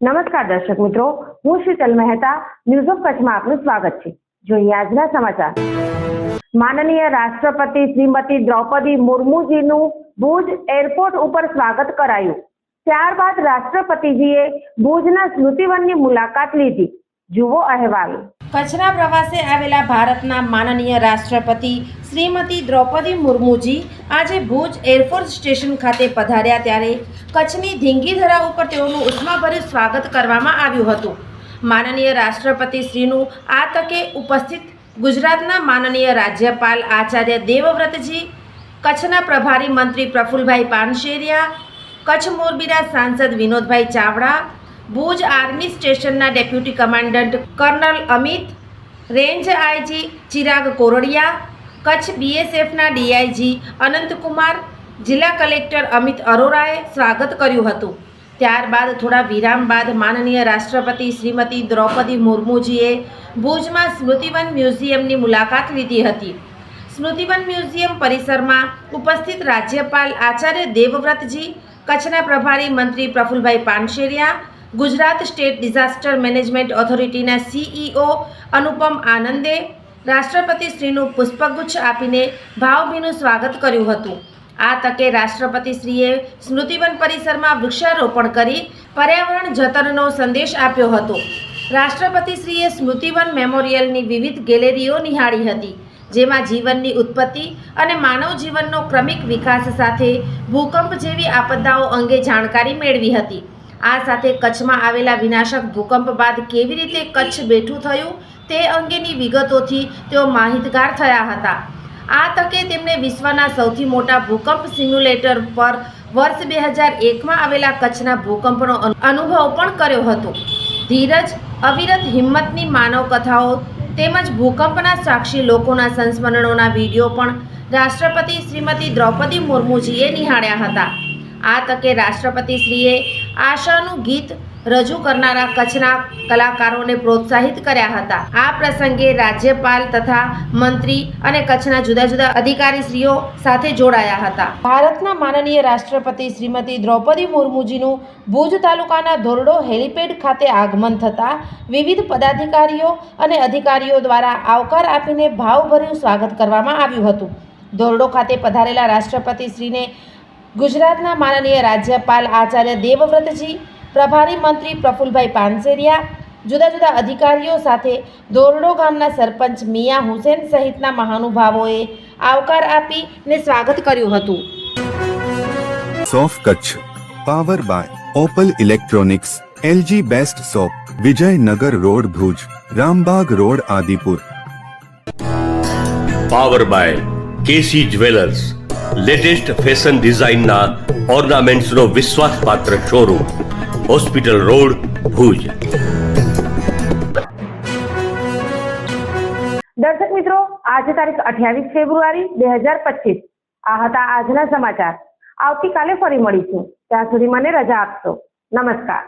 નમસ્કાર દર્શક મિત્રો, હું શીતલ મહેતા, ન્યૂઝ ઓફ કચ્છમાં આપનું સ્વાગત છે. જોઈએ આજના સમાચાર. માનનીય રાષ્ટ્રપતિ શ્રીમતી દ્રૌપદી મુર્મુજીનું ભુજ એરપોર્ટ ઉપર સ્વાગત કરાયું. ત્યારબાદ રાષ્ટ્રપતિજીએ ભુજના સ્મૃતિવનની મુલાકાત લીધી. જુઓ અહેવાલ. કચ્છના પ્રવાસે આવેલા ભારતના માનનીય રાષ્ટ્રપતિ શ્રીમતી દ્રૌપદી મુર્મુજી આજે ભુજ એરફોર્સ સ્ટેશન ખાતે પધાર્યા ત્યારે કચ્છની ધીંગીધરા ઉપર તેઓનું ઉષ્માભર્યું સ્વાગત કરવામાં આવ્યું હતું. માનનીય રાષ્ટ્રપતિ શ્રીનું આ તકે ઉપસ્થિત ગુજરાતના માનનીય રાજ્યપાલ આચાર્ય દેવવ્રતજી, કચ્છના પ્રભારી મંત્રી પ્રફુલભાઈ પાનશેરિયા, કચ્છ મોરબીના સાંસદ વિનોદભાઈ ચાવડા, ભુજ આર્મી સ્ટેશનના deputy commandant colonel Amit, range IG Chirag Kordiya, Kutch બીએસએફના ડીઆઈજી અનંતકુમાર જિલ્લા કલેક્ટર અમિત અરોરાએ સ્વાગત કર્યું હતું. ત્યારબાદ થોડા વિરામ બાદ માનનીય રાષ્ટ્રપતિ શ્રીમતી દ્રૌપદી મુર્મુજીએ ભુજમાં સ્મૃતિવન મ્યુઝિયમની મુલાકાત લીધી હતી. સ્મૃતિવન મ્યુઝિયમ પરિસરમાં ઉપસ્થિત રાજ્યપાલ આચાર્ય દેવવ્રતજી, કચ્છના પ્રભારી મંત્રી Prafulbhai Pansheriya, Gujarat state disaster management ઓથોરિટીના CEO Anupam આનંદે રાષ્ટ્રપતિશ્રીનું પુષ્પગુચ્છ આપીને ભાવભીનું સ્વાગત કર્યું હતું. આ તકે રાષ્ટ્રપતિશ્રીએ સ્મૃતિવન પરિસરમાં વૃક્ષારોપણ કરી પર્યાવરણ જતનનો સંદેશ આપ્યો હતો. રાષ્ટ્રપતિશ્રીએ સ્મૃતિવન મેમોરિયલની વિવિધ ગેલેરીઓ નિહાળી હતી, જેમાં જીવનની ઉત્પત્તિ અને માનવ જીવનનો ક્રમિક વિકાસ સાથે ભૂકંપ જેવી આપદાઓ અંગે જાણકારી મેળવી હતી. આ સાથે કચ્છમાં આવેલા વિનાશક ભૂકંપ બાદ કેવી રીતે કચ્છ બેઠું થયું તે અંગેની વિગતોથી તેઓ માહિતગાર થયા હતા. આ તકે તેમણે વિશ્વના સૌથી મોટા ભૂકંપ સિમ્યુલેટર પર વર્ષ બે હજાર એકમાં આવેલા કચ્છના ભૂકંપનો અનુભવ પણ કર્યો હતો. ધીરજ, અવિરત હિંમતની માનવ કથાઓ તેમજ ભૂકંપના સાક્ષી લોકોના સંસ્મરણોના વીડિયો પણ રાષ્ટ્રપતિ શ્રીમતી દ્રૌપદી મુર્મુજીએ નિહાળ્યા હતા. આ તકે રાષ્ટ્રપતિશ્રીએ આશાનું ગીત રજૂ કરનારા કચ્છના કલાકારોને પ્રોત્સાહિત કર્યા હતા. આ પ્રસંગે રાજ્યપાલ તથા મંત્રી અને કચ્છના જુદા જુદા અધિકારીશ્રીઓ સાથે જોડાયા હતા. ભારતના માનનીય રાષ્ટ્રપતિ શ્રીમતી દ્રૌપદી મુર્મુજીનું ભુજ તાલુકાના ધોરડો હેલિપેડ ખાતે આગમન થતાં વિવિધ પદાધિકારીઓ અને અધિકારીઓ દ્વારા આવકાર આપીને ભાવભર્યું સ્વાગત કરવામાં આવ્યું હતું. ધોરડો ખાતે પધારેલા રાષ્ટ્રપતિશ્રીને ગુજરાતના માનનીય રાજ્યપાલ આચાર્ય દેવવ્રતજી પ્રભારી મંત્રી પ્રફુલભાઈ પાનસેરિયા જુદા જુદા અધિકારીઓ સાથે દોરડો ગામના સરપંચ મિયા હુસેન સહિતના મહાનુભાવોએ આવકાર આપીને સ્વાગત કર્યું હતું. સોફ Kutch power by Opal electronics LG best shop Vijaynagar road Bhuj Rambag road Adipur. Power by KC jewellers latest fashion ડિઝાઇનના ઓર્નામેન્ટ્સનો વિશ્વાસપાત્ર શોરૂમ. Hospital road Bhuj. દર્શક મિત્રો, આજે તારીખ અઠ્યાવીસ ફેબ્રુઆરી બે હજાર પચીસ. આ હતા આજના સમાચાર. આવતીકાલે ફરી મળીશું. ત્યાં સુધી મને રજા આપશો. નમસ્કાર.